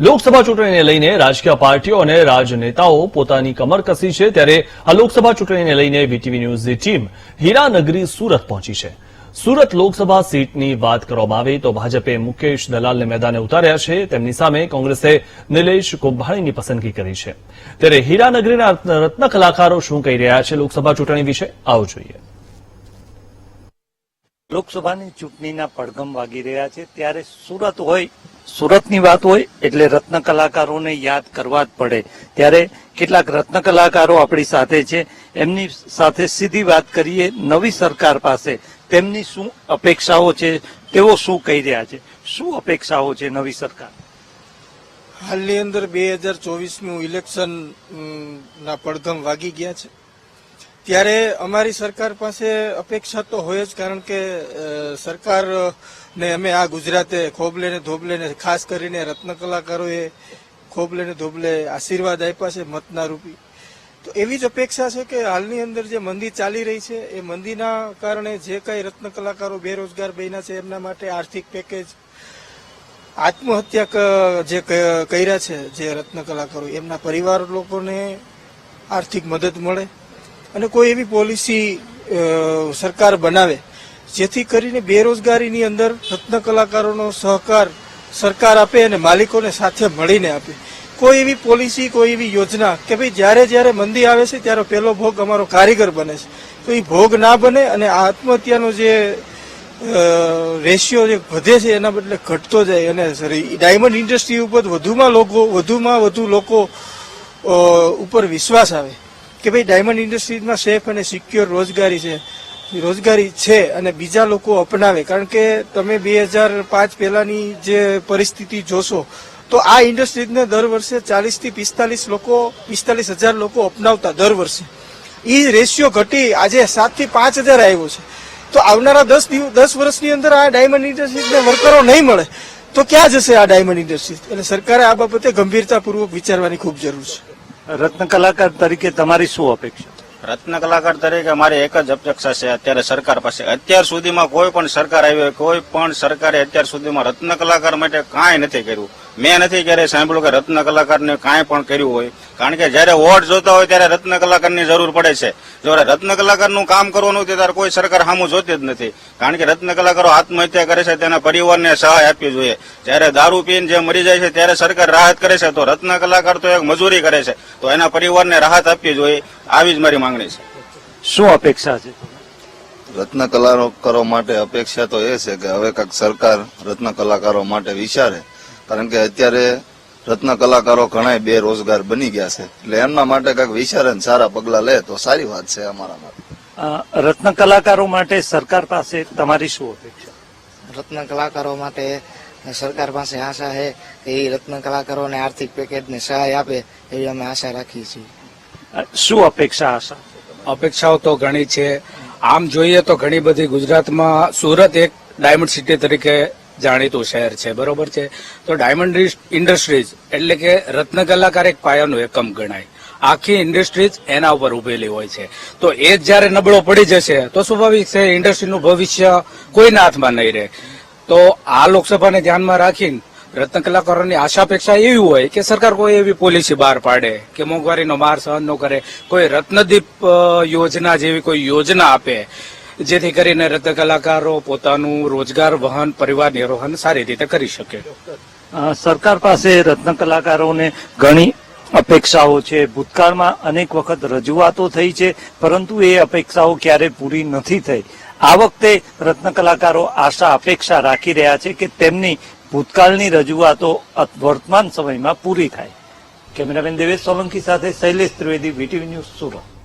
લોકસભા ચૂંટણીને લઈને રાજકીય પાર્ટીઓ અને રાજનેતાઓ પોતાની કમર કસી છે ત્યારે આ લોકસભા ચૂંટણીને લઈને વીટીવી ન્યૂઝની ટીમ હીરાનગરી સુરત પહોંચી છે. સુરત લોકસભા સીટની વાત કરવામાં આવે તો ભાજપે મુકેશ દલાલને મેદાને ઉતાર્યા છે. તેમની સામે કોંગ્રેસે નિલેશ કુંભાણીની પસંદગી કરી છે. ત્યારે હીરાનગરીના રત્ન કલાકારો શું કહી રહ્યા છે લોકસભા ચૂંટણી વિશે? આવો જોઈએ. લોકસભાની ચૂંટણીના પડઘમ વાગી રહ્યા છે. ત્યારે સુરત હોય સુરતની વાત હોય એટલે રત્ન કલાકારોને યાદ કરવા જ પડે. ત્યારે કેટલાક રત્ન કલાકારો આપણી સાથે છે. એમની સાથે સીધી વાત કરીએ નવી સરકાર પાસે. તેમની શું અપેક્ષાઓ છે? તેઓ શું કહી રહ્યા છે? શું અપેક્ષાઓ છે નવી સરકાર? હાલની અંદર બે હજાર ચોવીસનું ઇલેક્શન ના પડધમ વાગી ગયા છે. ત્યારે અમારી સરકાર પાસે અપેક્ષા તો હોય જ, કારણ કે સરકાર ને અમે આ ગુજરાતે ખોબલે ને ધોબલે ને ખાસ કરીને રત્ન કલાકારોએ ખોબલે ને ધોબલે આશીર્વાદ આપ્યા છે મતના રૂપી. તો એવી જ અપેક્ષા છે કે હાલની અંદર જે મંદી ચાલી રહી છે, એ મંદીના કારણે જે કઈ રત્ન કલાકારો બેરોજગાર બન્યા છે, એમના માટે આર્થિક પેકેજ, આત્મહત્યા જે કર્યા છે જે રત્ન કલાકારો, એમના પરિવાર લોકોને આર્થિક મદદ મળે. અને કોઈ એવી પોલિસી સરકાર બનાવે, જેથી કરીને બેરોજગારીની અંદર રત્ન કલાકારોનો સહકાર સરકાર આપે અને માલિકોને સાથે મળીને આપે. કોઈ એવી પોલિસી, કોઈ એવી યોજના કે ભાઈ જ્યારે જ્યારે મંદી આવે છે ત્યારે પહેલો ભોગ અમારો કારીગર બને છે. તો એ ભોગ ના બને અને આત્મહત્યાનો જે રેશિયો જે વધે છે એના બદલે ઘટતો જાય અને ડાયમંડ ઇન્ડસ્ટ્રી ઉપર વધુમાં લોકો વધુમાં વધુ લોકો ઉપર વિશ્વાસ આવે. કે ભાઈ ડાયમંડ ઇન્ડસ્ટ્રીઝમાં સેફ અને સિક્યોર રોજગારી છે. રોજગારી છે અને બીજા લોકો અપનાવે. કારણ કે તમે બે હજાર પાંચ પહેલાની જે પરિસ્થિતિ જોશો, તો આ ઇન્ડસ્ટ્રીઝને દર વર્ષે ચાલીસથી પિસ્તાલીસ લોકો, પિસ્તાલીસ હજાર લોકો અપનાવતા દર વર્ષે. એ રેશિયો ઘટી, આજે સાતથી પાંચ હજાર આવ્યો છે. તો આવનારા દસ દિવસ દસ વર્ષની અંદર આ ડાયમંડ ઇન્ડસ્ટ્રીઝને વર્કરો નહીં મળે. તો ક્યાં જશે આ ડાયમંડ ઇન્ડસ્ટ્રીઝ એટલે સરકારે આ બાબતે ગંભીરતાપૂર્વક વિચારવાની ખૂબ જરૂર છે. રત્ન કલાકાર તરીકે તમારી શું અપેક્ષા? રત્ન કલાકાર તરીકે મારી એક જ અપેક્ષા છે, અત્યારે સરકાર પાસે. અત્યાર સુધીમાં કોઈ પણ સરકાર આવી કોઈ પણ સરકારે અત્યાર સુધીમાં રત્ન કલાકાર માટે કાંઈ નથી કર્યું. મેં નથી ક્યારેય સાંભળ્યું કે રત્ન કલાકારને કાંઈ પણ કર્યું હોય. કારણ કે જયારે વોટ જોતા હોય ત્યારે રત્ન કલાકારની જરૂર પડે છે. જો રત્ન કલાકારનું કામ કરવાનું હોય ત્યારે કોઈ સરકાર સામું જોતી જ નથી. કારણ કે રત્ન કલાકારો આત્મહત્યા કરે છે તેના પરિવારને સહાય આપવી જોઈએ. જ્યારે દારૂ પીને જે મરી જાય છે ત્યારે સરકાર રાહત કરે છે તો રત્ન કલાકાર તો એક મજૂરી કરે છે. તો એના પરિવારને રાહત આપવી જોઈએ. આવી જ મારી માંગણી છે. શું અપેક્ષા છે? રત્ન કલાકારો માટે અપેક્ષા તો એ છે કે હવે કાંઈક સરકાર રત્ન કલાકારો માટે વિચારે. કારણ કે અત્યારે રત્ન કલાકારો ઘણા બેરોજગાર બની ગયા છે. એટલે એમના માટે કંઈક વિચારે સારા પગલા લે તો સારી વાત છે અમારા માટે. રત્ન કલાકારો માટે સરકાર પાસે તમારી શું અપેક્ષા? રત્ન કલાકારો માટે સરકાર પાસે આશા છે કે એ રત્ન કલાકારોને આર્થિક પેકેજને સહાય આપે એવી અમે આશા રાખીએ છીએ. શું અપેક્ષા આશા? અપેક્ષાઓ તો ઘણી છે. આમ જોઈએ તો ઘણી બધી ગુજરાતમાં સુરત એક ડાયમંડ સિટી તરીકે જાણીતું શહેર છે, બરોબર છે? તો ડાયમંડ ઇન્ડસ્ટ્રીઝ એટલે કે રત્ન કલાકાર એક પાયાનું એકમ ગણાય. આખી ઇન્ડસ્ટ્રીઝ એના ઉપર ઉભેલી હોય છે. તો એ જ જયારે નબળો પડી જશે, તો સ્વાભાવિક છે, ઇન્ડસ્ટ્રીનું ભવિષ્ય કોઈના હાથમાં નહીં રહે. તો આ લોકસભાને ધ્યાનમાં રાખીને રત્ન કલાકારોની આશા અપેક્ષા એવી હોય કે સરકાર કોઈ એવી પોલિસી બહાર પાડે કે મોંઘવારીનો માર સહન ન કરે, કોઈ રત્નદીપ યોજના જેવી કોઈ યોજના આપે જેથી કરીને રત્ન કલાકારો પોતાનું રોજગાર, વહન, પરિવાર નિર્વહન સારી રીતે કરી શકે. સરકાર પાસે રત્ન કલાકારોને ઘણી અપેક્ષાઓ છે. ભૂતકાળમાં અનેક વખત રજૂઆતો થઈ છે, પરંતુ એ અપેક્ષાઓ ક્યારે પૂરી નથી થઈ. આ વખતે રત્ન કલાકારો આશા, અપેક્ષા રાખી રહ્યા છે કે તેમની ભૂતકાળની રજૂઆતો વર્તમાન સમયમાં પૂરી થાય. કેમેરામેન દેવેશ સોલંકી સાથે શૈલેષ ત્રિવેદી, વીટીવી ન્યૂઝ સુરત.